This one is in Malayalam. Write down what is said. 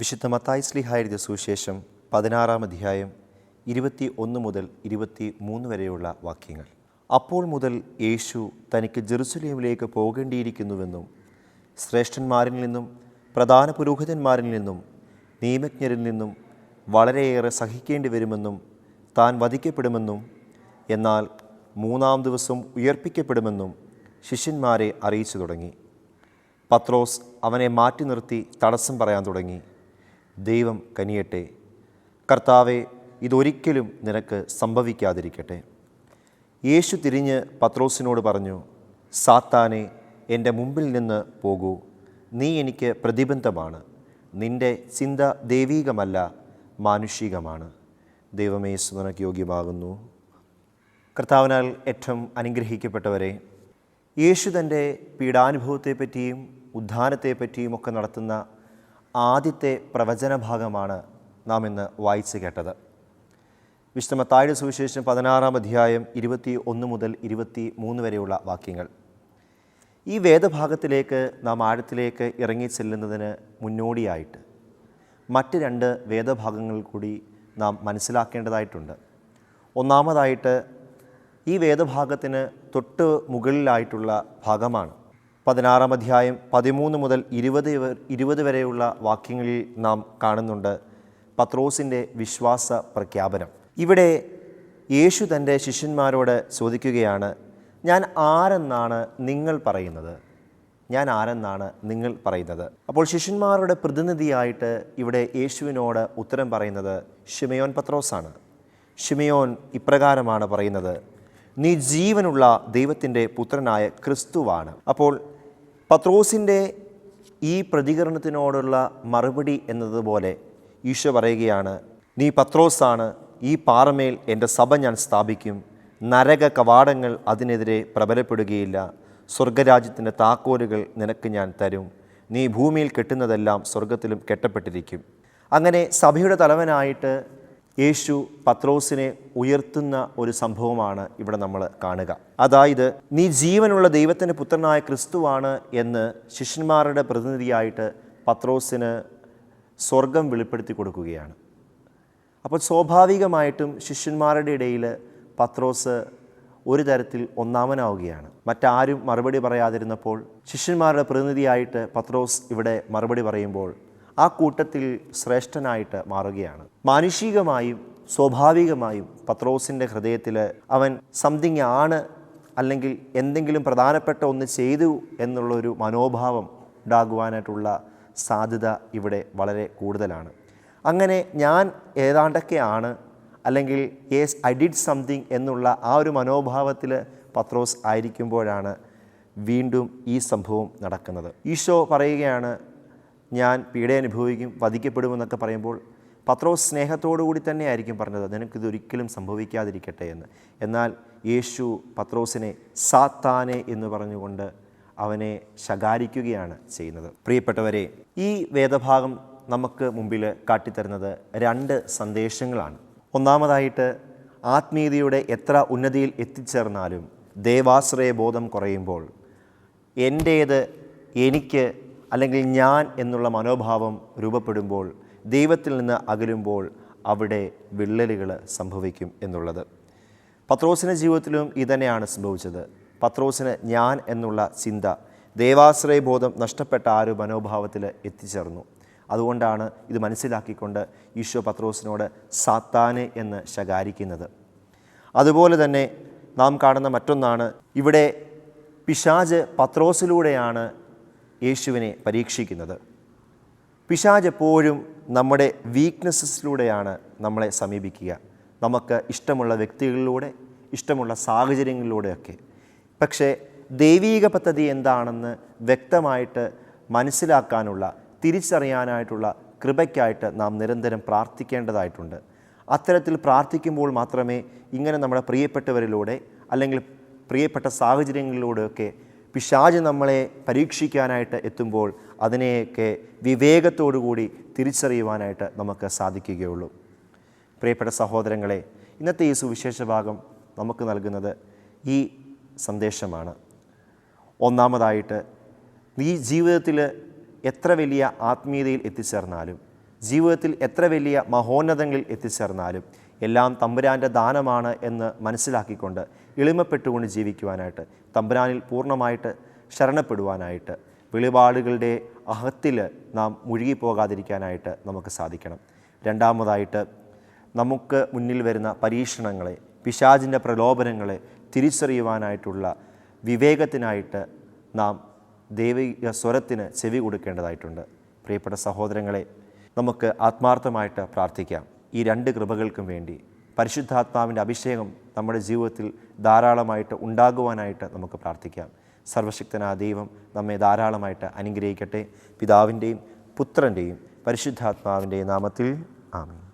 വിശുദ്ധ മത്തായി സ്ലിഹായ സുവിശേഷം പതിനാറാം അധ്യായം ഇരുപത്തി ഒന്ന് മുതൽ ഇരുപത്തി മൂന്ന് വരെയുള്ള വാക്യങ്ങൾ. അപ്പോൾ മുതൽ യേശു തനിക്ക് ജെറുസലേമിലേക്ക് പോകേണ്ടിയിരിക്കുന്നുവെന്നും ശ്രേഷ്ഠന്മാരിൽ നിന്നും പ്രധാന പുരോഹിതന്മാരിൽ നിന്നും നിയമജ്ഞരിൽ നിന്നും വളരെയേറെ സഹിക്കേണ്ടി വരുമെന്നും താൻ വധിക്കപ്പെടുമെന്നും എന്നാൽ മൂന്നാം ദിവസം ഉയർപ്പിക്കപ്പെടുമെന്നും ശിഷ്യന്മാരെ അറിയിച്ചു തുടങ്ങി. പത്രോസ് അവനെ മാറ്റി നിർത്തി തടസ്സം പറയാൻ തുടങ്ങി. ദൈവം കനിയട്ടെ. കർത്താവെ ഇതൊരിക്കലും നിനക്ക് സംഭവിക്കാതിരിക്കട്ടെ. യേശു തിരിഞ്ഞ് പത്രോസിനോട് പറഞ്ഞു സാത്താനെ എന്റെ മുമ്പിൽ നിന്ന് പോകൂ. നീ എനിക്ക് പ്രതിബന്ധമാണ്. നിന്റെ ചിന്ത ദൈവീകമല്ല മാനുഷികമാണ്. ദൈവമേ സുനക്ക് യോഗ്യമാകുന്നു. കർത്താവിനാൽ ഏറ്റവും അനുഗ്രഹിക്കപ്പെട്ടവരെ യേശു തന്റെ പീഡാനുഭവത്തെപ്പറ്റിയും ഉദ്ധാനത്തെപ്പറ്റിയും ഒക്കെ നടത്തുന്ന ആദ്യത്തെ പ്രവചന ഭാഗമാണ് നാം ഇന്ന് വായിച്ചു കേട്ടത്. വിശുദ്ധമത്തായുടെ സുവിശേഷം പതിനാറാം അധ്യായം ഇരുപത്തി ഒന്ന് മുതൽ ഇരുപത്തി മൂന്ന് വരെയുള്ള വാക്യങ്ങൾ. ഈ വേദഭാഗത്തിലേക്ക് നാം ആഴത്തിലേക്ക് ഇറങ്ങി ചെല്ലുന്നതിന് മുന്നോടിയായിട്ട് മറ്റ് രണ്ട് വേദഭാഗങ്ങൾ കൂടി നാം മനസ്സിലാക്കേണ്ടതായിട്ടുണ്ട്. ഒന്നാമതായിട്ട് ഈ വേദഭാഗത്തിന് തൊട്ട് മുകളിലായിട്ടുള്ള ഭാഗമാണ് പതിനാറാം അധ്യായം പതിമൂന്ന് മുതൽ ഇരുപത് ഇരുപത് വരെയുള്ള വാക്യങ്ങളിൽ നാം കാണുന്നുണ്ട് പത്രോസിന്റെ വിശ്വാസ പ്രഖ്യാപനം. ഇവിടെ യേശു തന്റെ ശിഷ്യന്മാരോട് ചോദിക്കുകയാണ് ഞാൻ ആരെന്നാണ് നിങ്ങൾ പറയുന്നത്? ഞാൻ ആരെന്നാണ് നിങ്ങൾ പറയുന്നത്? അപ്പോൾ ശിഷ്യന്മാരുടെ പ്രതിനിധിയായിട്ട് ഇവിടെ യേശുവിനോട് ഉത്തരം പറയുന്നത് ഷിമയോൻ പത്രോസാണ്. ഷിമയോൻ ഇപ്രകാരമാണ് പറയുന്നത് നീ ജീവനുള്ള ദൈവത്തിന്റെ പുത്രനായ ക്രിസ്തുവാണ്. അപ്പോൾ പത്രോസിന്റെ ഈ പ്രതികരണത്തിനോടുള്ള മറുപടി എന്നതുപോലെ ഈശോ പറയുകയാണ് നീ പത്രോസാണ് ഈ പാറമേൽ എന്റെ സഭ ഞാൻ സ്ഥാപിക്കും. നരക കവാടങ്ങൾ അതിനെതിരെ പ്രബലപ്പെടുകയില്ല. സ്വർഗരാജ്യത്തിന്റെ താക്കോലുകൾ നിനക്ക് ഞാൻ തരും. നീ ഭൂമിയിൽ കെട്ടുന്നതെല്ലാം സ്വർഗത്തിലും കെട്ടപ്പെട്ടിരിക്കും. അങ്ങനെ സഭയുടെ തലവനായിട്ട് യേശു പത്രോസിനെ ഉയർത്തുന്ന ഒരു സംഭവമാണ് ഇവിടെ നമ്മൾ കാണുക. അതായത് നീ ജീവനുള്ള ദൈവത്തിന്റെ പുത്രനായ ക്രിസ്തുവാണ് എന്ന് ശിഷ്യന്മാരുടെ പ്രതിനിധിയായിട്ട് പത്രോസിന് സ്വർഗം വെളിപ്പെടുത്തി കൊടുക്കുകയാണ്. അപ്പോൾ സ്വാഭാവികമായിട്ടും ശിഷ്യന്മാരുടെ ഇടയിൽ പത്രോസ് ഒരു തരത്തിൽ ഒന്നാമനാവുകയാണ്. മറ്റാരും മറുപടി പറയാതിരുന്നപ്പോൾ ശിഷ്യന്മാരുടെ പ്രതിനിധിയായിട്ട് പത്രോസ് ഇവിടെ മറുപടി പറയുമ്പോൾ ആ കൂട്ടത്തിൽ ശ്രേഷ്ഠനായിട്ട് മാറുകയാണ്. മാനുഷികമായും സ്വാഭാവികമായും പത്രോസിന്റെ ഹൃദയത്തിൽ അവൻ സംതിങ് ആണ് അല്ലെങ്കിൽ എന്തെങ്കിലും പ്രധാനപ്പെട്ട ഒന്ന് ചെയ്തു എന്നുള്ളൊരു മനോഭാവം ഉണ്ടാകുവാനായിട്ടുള്ള സാധ്യത ഇവിടെ വളരെ കൂടുതലാണ്. അങ്ങനെ ഞാൻ ഏതാണ്ടൊക്കെയാണ് അല്ലെങ്കിൽ യേസ് ഐ ഡിഡ് സംതിങ് എന്നുള്ള ആ ഒരു മനോഭാവത്തിൽ പത്രോസ് ആയിരിക്കുമ്പോഴാണ് വീണ്ടും ഈ സംഭവം നടക്കുന്നത്. ഈശോ പറയുകയാണ് ഞാൻ പീഡയനുഭവിക്കും വധിക്കപ്പെടുമെന്നൊക്കെ പറയുമ്പോൾ പത്രോസ് സ്നേഹത്തോടു കൂടി തന്നെ ആയിരിക്കും പറഞ്ഞത് നിനക്കിതൊരിക്കലും സംഭവിക്കാതിരിക്കട്ടെ എന്ന്. എന്നാൽ യേശു പത്രോസിനെ സാത്താനെ എന്ന് പറഞ്ഞുകൊണ്ട് അവനെ ശകാരിക്കുകയാണ് ചെയ്യുന്നത്. പ്രിയപ്പെട്ടവരെ ഈ വേദഭാഗം നമുക്ക് മുമ്പിൽ കാട്ടിത്തരുന്നത് രണ്ട് സന്ദേശങ്ങളാണ്. ഒന്നാമതായിട്ട് ആത്മീയതയുടെ എത്ര ഉന്നതിയിൽ എത്തിച്ചേർന്നാലും ദേവാശ്രയ ബോധം കുറയുമ്പോൾ എന്റേത് എനിക്ക് അല്ലെങ്കിൽ ഞാൻ എന്നുള്ള മനോഭാവം രൂപപ്പെടുമ്പോൾ ദൈവത്തിൽ നിന്ന് അകലുമ്പോൾ അവിടെ വിള്ളലുകൾ സംഭവിക്കും എന്നുള്ളത്. പത്രോസിന്റെ ജീവിതത്തിലും ഇതന്നെയാണ് സംഭവിച്ചത്. പത്രോസിന് ഞാൻ എന്നുള്ള ചിന്ത ദേവാശ്രയ ബോധം നഷ്ടപ്പെട്ട ആ ഒരു മനോഭാവത്തിൽ എത്തിച്ചേർന്നു. അതുകൊണ്ടാണ് ഇത് മനസ്സിലാക്കിക്കൊണ്ട് ഈശോ പത്രോസിനോട് സാത്താന് എന്ന് ശകാരിക്കുന്നത്. അതുപോലെ തന്നെ നാം കാണുന്ന മറ്റൊന്നാണ് ഇവിടെ പിശാജ് പത്രോസിലൂടെയാണ് യേശുവിനെ പരീക്ഷിക്കുന്നത്. പിശാജ് എപ്പോഴും നമ്മുടെ വീക്ക്നെസ്സസിലൂടെയാണ് നമ്മളെ സമീപിക്കുക. നമുക്ക് ഇഷ്ടമുള്ള വ്യക്തികളിലൂടെ ഇഷ്ടമുള്ള സാഹചര്യങ്ങളിലൂടെയൊക്കെ. പക്ഷേ ദൈവീക പദ്ധതി എന്താണെന്ന് വ്യക്തമായിട്ട് മനസ്സിലാക്കാനുള്ള തിരിച്ചറിയാനായിട്ടുള്ള കൃപയ്ക്കായിട്ട് നാം നിരന്തരം പ്രാർത്ഥിക്കേണ്ടതായിട്ടുണ്ട്. അത്തരത്തിൽ പ്രാർത്ഥിക്കുമ്പോൾ മാത്രമേ ഇങ്ങനെ നമ്മുടെ പ്രിയപ്പെട്ടവരിലൂടെ അല്ലെങ്കിൽ പ്രിയപ്പെട്ട സാഹചര്യങ്ങളിലൂടെയൊക്കെ പിശാജ് നമ്മളെ പരീക്ഷിക്കാനായിട്ട് എത്തുമ്പോൾ അതിനെയൊക്കെ വിവേകത്തോടുകൂടി തിരിച്ചറിയുവാനായിട്ട് നമുക്ക് സാധിക്കുകയുള്ളൂ. പ്രിയപ്പെട്ട സഹോദരങ്ങളെ ഇന്നത്തെ ഈ സുവിശേഷ ഭാഗം നമുക്ക് നൽകുന്നത് ഈ സന്ദേശമാണ്. ഒന്നാമതായിട്ട് ഈ ജീവിതത്തിൽ എത്ര വലിയ ആത്മീയതയിൽ എത്തിച്ചേർന്നാലും ജീവിതത്തിൽ എത്ര വലിയ മഹോന്നതങ്ങളിൽ എത്തിച്ചേർന്നാലും എല്ലാം തമ്പുരാന്റെ ദാനമാണ് എന്ന് മനസ്സിലാക്കിക്കൊണ്ട് എളിമപ്പെട്ടുകൊണ്ട് ജീവിക്കുവാനായിട്ട് തമ്പുരാനിൽ പൂർണമായിട്ട് ശരണപ്പെടുവാനായിട്ട് വെളിപാടുകളുടെ അഹത്തിൽ നാം മുഴുകിപ്പോകാതിരിക്കാനായിട്ട് നമുക്ക് സാധിക്കണം. രണ്ടാമതായിട്ട് നമുക്ക് മുന്നിൽ വരുന്ന പരീക്ഷണങ്ങളെ പിശാചിന്റെ പ്രലോഭനങ്ങളെ തിരിച്ചറിയുവാനായിട്ടുള്ള വിവേകത്തിനായിട്ട് നാം ദൈവിക സ്വരത്തിന് ചെവി കൊടുക്കേണ്ടതായിട്ടുണ്ട്. പ്രിയപ്പെട്ട സഹോദരങ്ങളെ നമുക്ക് ആത്മാർത്ഥമായിട്ട് പ്രാർത്ഥിക്കാം. ഈ രണ്ട് കൃപകൾക്കും വേണ്ടി പരിശുദ്ധാത്മാവിന്റെ അഭിഷേകം നമ്മുടെ ജീവിതത്തിൽ ധാരാളമായിട്ട് ഉണ്ടാകുവാനായിട്ട് നമുക്ക് പ്രാർത്ഥിക്കാം. സർവശക്തനായ ദൈവം നമ്മെ ധാരാളമായിട്ട് അനുഗ്രഹിക്കട്ടെ. പിതാവിന്റെയും പുത്രന്റെയും പരിശുദ്ധാത്മാവിന്റെയും നാമത്തിൽ ആമീൻ.